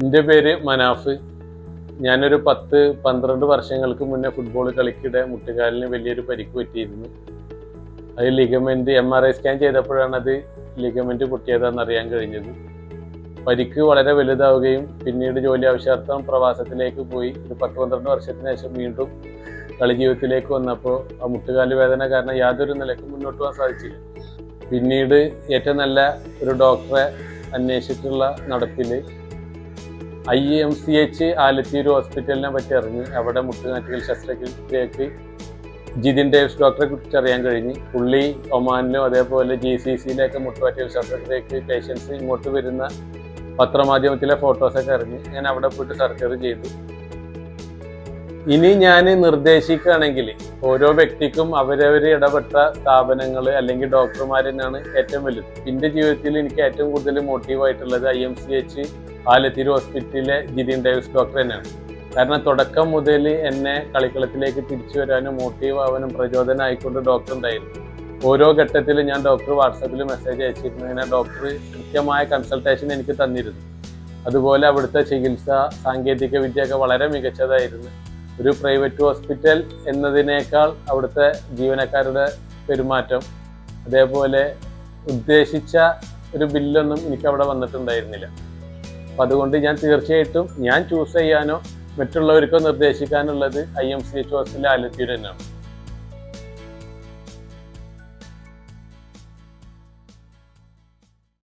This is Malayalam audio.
എന്റെ പേര് മനാഫ്. ഞാനൊരു പത്ത് പന്ത്രണ്ട് വർഷങ്ങൾക്ക് മുന്നേ ഫുട്ബോൾ കളിക്കിടെ മുട്ടുകാലിന് വലിയൊരു പരിക്ക് പറ്റിയിരുന്നു. അത് ligament M R I scan ചെയ്തപ്പോഴാണ് അത് ലിഗമെന്റ് പൊട്ടിയതാണെന്ന് അറിയാൻ കഴിഞ്ഞത്. പരിക്ക് വളരെ വലുതാവുകയും പിന്നീട് ജോലി ആവശ്യാർത്ഥം പ്രവാസത്തിലേക്ക് പോയി. ഒരു പത്ത് പന്ത്രണ്ട് വർഷത്തിന് ശേഷം വീണ്ടും കളി ജീവിതത്തിലേക്ക് വന്നപ്പോൾ ആ മുട്ടുകാൽ വേദന കാരണം യാതൊരു നിലയ്ക്കും മുന്നോട്ട് പോകാൻ സാധിച്ചില്ല. പിന്നീട് ഏറ്റവും നല്ല ഒരു ഡോക്ടറെ അന്വേഷിച്ചിട്ടുള്ള നടപ്പിൽ I M C H Alathur ഹോസ്പിറ്റലിനെ പറ്റി അറിഞ്ഞ് അവിടെ മുട്ടുകാറ്റുകൾ ശസ്ത്രക്രിയക്ക് ജിതിൻ ഡേവ്സ് ഡോക്ടറെ കുറിച്ച് അറിയാൻ കഴിഞ്ഞ്. പുള്ളി ഒമാനിലും അതേപോലെ ജി സി സിയിലൊക്കെ മുട്ടുകാറ്റുകൾ ശസ്ത്രക്രിയക്ക് പേഷ്യൻസ് ഇങ്ങോട്ട് വരുന്ന പത്രമാധ്യമത്തിലെ ഫോട്ടോസൊക്കെ അറിഞ്ഞ് ഞാൻ അവിടെ പോയിട്ട് സർജറി ചെയ്തു. ഇനി ഞാൻ നിർദ്ദേശിക്കുകയാണെങ്കിൽ ഓരോ വ്യക്തിക്കും അവരവർ ഇടപെട്ട സ്ഥാപനങ്ങൾ അല്ലെങ്കിൽ ഡോക്ടർമാർ തന്നെയാണ് ഏറ്റവും വലുത്. എന്റെ ജീവിതത്തിൽ എനിക്ക് ഏറ്റവും കൂടുതൽ മോട്ടീവായിട്ടുള്ളത് I M C H Alathur ഹോസ്പിറ്റലിലെ ജിതിൻ ഡേവിസ് ഡോക്ടർ തന്നെയാണ്. കാരണം തുടക്കം മുതൽ എന്നെ കളിക്കളത്തിലേക്ക് തിരിച്ചു വരാനും മോട്ടീവ് ആവാനും പ്രചോദനമായിക്കൊണ്ട് ഡോക്ടർ ഉണ്ടായിരുന്നു. ഓരോ ഘട്ടത്തിലും ഞാൻ ഡോക്ടർ വാട്സപ്പിൽ മെസ്സേജ് അയച്ചിരുന്നു. ഇങ്ങനെ ഡോക്ടർ കൃത്യമായ കൺസൾട്ടേഷൻ എനിക്ക് തന്നിരുന്നു. അതുപോലെ അവിടുത്തെ ചികിത്സ സാങ്കേതിക വിദ്യയൊക്കെ വളരെ മികച്ചതായിരുന്നു. ഒരു പ്രൈവറ്റ് ഹോസ്പിറ്റൽ എന്നതിനേക്കാൾ അവിടുത്തെ ജീവനക്കാരുടെ പെരുമാറ്റം അതേപോലെ ഉദ്ദേശിച്ച ഒരു ബില്ലൊന്നും എനിക്ക് അവിടെ വന്നിട്ടുണ്ടായിരുന്നില്ല. അപ്പം അതുകൊണ്ട് ഞാൻ തീർച്ചയായിട്ടും ഞാൻ ചൂസ് ചെയ്യാനോ മറ്റുള്ളവർക്കോ നിർദ്ദേശിക്കാനുള്ളത് I M C H hospital Alathur തന്നെയാണ്.